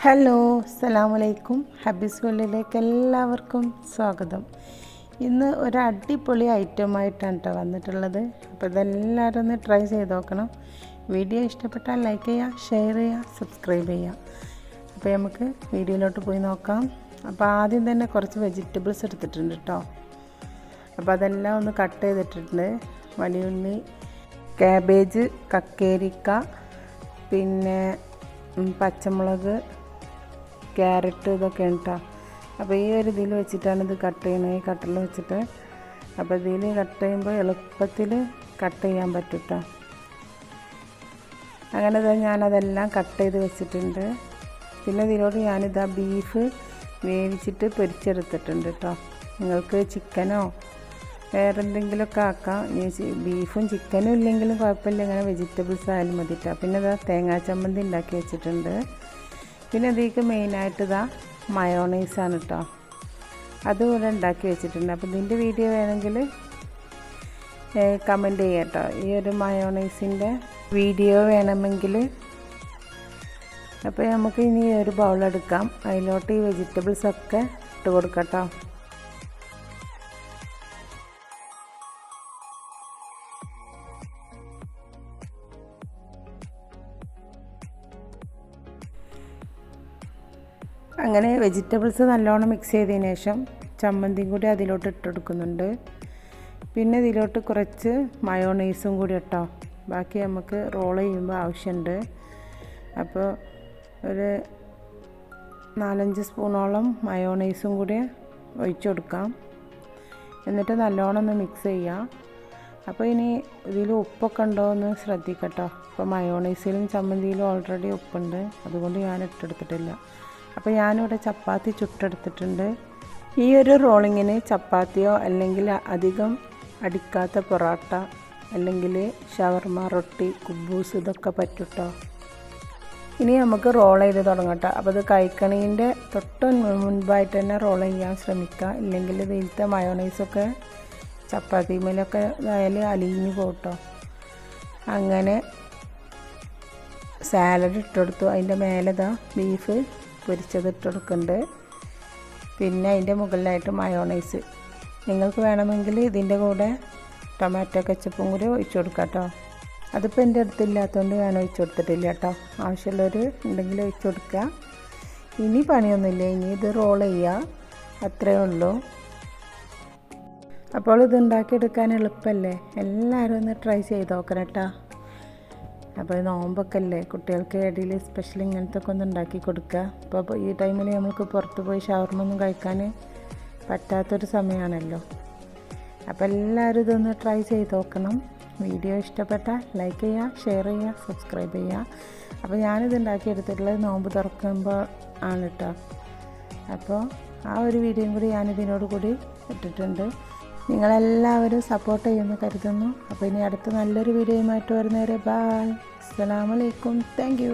Hello അസ്സലാമലൈക്കും ഹബീസ് വേൾഡിലേക്ക് എല്ലാവർക്കും സ്വാഗതം. ഇന്ന് ഒരു അടിപൊളി ഐറ്റമായിട്ടാണ് കേട്ടോ വന്നിട്ടുള്ളത്. അപ്പോൾ ഇതെല്ലാവരും ഒന്ന് ട്രൈ ചെയ്ത് നോക്കണം. വീഡിയോ ഇഷ്ടപ്പെട്ടാൽ ലൈക്ക് ചെയ്യുക ഷെയർ ചെയ്യുക സബ്സ്ക്രൈബ് ചെയ്യുക. അപ്പോൾ നമുക്ക് വീഡിയോയിലോട്ട് പോയി നോക്കാം. അപ്പോൾ ആദ്യം തന്നെ കുറച്ച് വെജിറ്റബിൾസ് എടുത്തിട്ടുണ്ട് കേട്ടോ അപ്പോൾ അതെല്ലാം ഒന്ന് കട്ട് ചെയ്തിട്ടുണ്ട്. വലിയുള്ളി ക്യാബേജ് കക്കേരിക്ക പിന്നെ പച്ചമുളക് ക്യാരറ്റ് ഇതൊക്കെ ഉണ്ടാ? അപ്പോൾ ഈ ഒരു ഇതിൽ വെച്ചിട്ടാണ് ഇത് കട്ട് ചെയ്യുന്നത്. ഈ കട്ടറിൽ വെച്ചിട്ട് അപ്പോൾ ഇതിൽ കട്ട് ചെയ്യുമ്പോൾ എളുപ്പത്തിൽ കട്ട് ചെയ്യാൻ പറ്റും അങ്ങനെ ഇത് ഞാനതെല്ലാം കട്ട് ചെയ്ത് വെച്ചിട്ടുണ്ട്. പിന്നെ ഇതിലോട്ട് ഞാനിതാ ബീഫ് വേവിച്ചിട്ട് പൊരിച്ചെടുത്തിട്ടുണ്ട് കേട്ടോ നിങ്ങൾക്ക് ചിക്കനോ വേറെ എന്തെങ്കിലുമൊക്കെ ആക്കാം. ബീഫും ചിക്കനും ഇല്ലെങ്കിലും കുഴപ്പമില്ല. ഇങ്ങനെ വെജിറ്റബിൾസ് ആയാലും മതി കേട്ടോ പിന്നെ ഇതാ തേങ്ങാ ചമ്മന്തി ഉണ്ടാക്കി വെച്ചിട്ടുണ്ട്. പിന്നെ ഇതിലേക്ക് മെയിനായിട്ട് ഇതാ മയോണൈസാണ് കേട്ടോ അതുപോലെ ഉണ്ടാക്കി വെച്ചിട്ടുണ്ട്. അപ്പോൾ ഇതിന്റെ വീഡിയോ വേണമെങ്കിൽ കമന്റ് ചെയ്യാം കേട്ടോ ഈ ഒരു മയോണൈസിന്റെ വീഡിയോ വേണമെങ്കിൽ. അപ്പോൾ നമുക്ക് ഇനി ഒരു ബൗൾ എടുക്കാം. അതിലോട്ട് ഈ വെജിറ്റബിൾസൊക്കെ ഇട്ട് കൊടുക്കാം കേട്ടോ അങ്ങനെ വെജിറ്റബിൾസ് നല്ലോണം മിക്സ് ചെയ്തതിന് ശേഷം ചമ്മന്തിയും കൂടി അതിലോട്ട് ഇട്ടെടുക്കുന്നുണ്ട്. പിന്നെ ഇതിലോട്ട് കുറച്ച് മയോണൈസും കൂടി ഇട്ടോ. ബാക്കി നമുക്ക് റോൾ ചെയ്യുമ്പോൾ ആവശ്യമുണ്ട് അപ്പോൾ ഒരു നാലഞ്ച് സ്പൂണോളം മയോണൈസും കൂടി ഒഴിച്ചു കൊടുക്കാം എന്നിട്ട് നല്ലോണം ഒന്ന് മിക്സ് ചെയ്യാം. അപ്പോൾ ഇനി ഇതിൽ ഉപ്പൊക്കെ ഉണ്ടോ എന്ന് ശ്രദ്ധിക്കട്ടോ. ഇപ്പോൾ മയോണൈസിലും ചമ്മന്തിയിലും ഓൾറെഡി ഉപ്പുണ്ട്. അതുകൊണ്ട് ഞാൻ ഇട്ടെടുത്തിട്ടില്ല. അപ്പോൾ ഞാനിവിടെ ചപ്പാത്തി ചുട്ടെടുത്തിട്ടുണ്ട്. ഈ ഒരു റോളിങ്ങിന് ചപ്പാത്തിയോ അല്ലെങ്കിൽ അധികം അടിക്കാത്ത പൊറോട്ട അല്ലെങ്കിൽ ഷവർമ റൊട്ടി കുബൂസ് ഇതൊക്കെ പറ്റൂട്ടോ? ഇനി നമുക്ക് റോൾ ചെയ്ത് തുടങ്ങട്ടെ അപ്പോൾ അത് കഴിക്കണീന്റെ തൊട്ട് മുൻപായിട്ട് തന്നെ റോൾ ചെയ്യാൻ ശ്രമിക്കുക ഇല്ലെങ്കിൽ വെയിലത്തെ മയോണൈസൊക്കെ ചപ്പാത്തിമേലൊക്കെ ആയാലും അലിഞ്ഞു പോട്ടോ. അങ്ങനെ സാലഡ് ഇട്ടെടുത്തു അതിന്റെ മേലെ ബീഫ് പൊരിച്ചത് ഇട്ടെടുക്കുന്നുണ്ട് പിന്നെ അതിന്റെ മുകളിലായിട്ട് മയോണൈസ്. നിങ്ങൾക്ക് വേണമെങ്കിൽ ഇതിന്റെ കൂടെ ടൊമാറ്റോ കെച്ചപ്പും കൂടി ഒഴിച്ചു കൊടുക്കാം കേട്ടോ. അതിപ്പോൾ എന്റെ അടുത്തില്ലാത്തതുകൊണ്ട് ഞാൻ ഒഴിച്ചു കൊടുത്തിട്ടില്ല കേട്ടോ. ആവശ്യമുള്ളവർ ഉണ്ടെങ്കിൽ ഒഴിച്ചു കൊടുക്കുക. ഇനി പണിയൊന്നുമില്ല. ഇനി ഇത് റോൾ ചെയ്യുക. അത്രയേ ഉള്ളൂ. അപ്പോൾ ഇത് ഉണ്ടാക്കിയെടുക്കാൻ എളുപ്പമല്ലേ? എല്ലാവരും ഒന്ന് ട്രൈ ചെയ്ത് നോക്കണം കേട്ടോ. അപ്പോൾ നോമ്പൊക്കെ അല്ലേ കുട്ടികൾക്ക് ഇടയിൽ സ്പെഷ്യൽ ഇങ്ങനത്തെ ഒക്കെ ഒന്ന് ഉണ്ടാക്കി കൊടുക്കുക അപ്പോൾ ഈ ടൈമിൽ നമുക്ക് പുറത്ത് പോയി ഷവർമ ഒന്നും കഴിക്കാൻ പറ്റാത്തൊരു സമയമാണല്ലോ അപ്പോൾ എല്ലാവരും ഇതൊന്ന് ട്രൈ ചെയ്ത് നോക്കണം. വീഡിയോ ഇഷ്ടപ്പെട്ടാൽ ലൈക്ക് ചെയ്യുക ഷെയർ ചെയ്യുക സബ്സ്ക്രൈബ് ചെയ്യുക അപ്പോൾ ഞാനിത് ഉണ്ടാക്കിയെടുത്തിട്ടുള്ളത് നോമ്പ് തുറക്കുമ്പോൾ ആണ് കേട്ടോ അപ്പോൾ ആ ഒരു വീഡിയോയും കൂടി ഞാനിതിനോട് കൂടി ഇട്ടിട്ടുണ്ട്. നിങ്ങളെല്ലാവരും സപ്പോർട്ട് ചെയ്യുമെന്ന് കരുതുന്നു. അപ്പോൾ ഇനി അടുത്ത നല്ലൊരു വീഡിയോയുമായിട്ട് വരുന്നവരെ ബായ് അസ്സലാമലൈക്കും താങ്ക്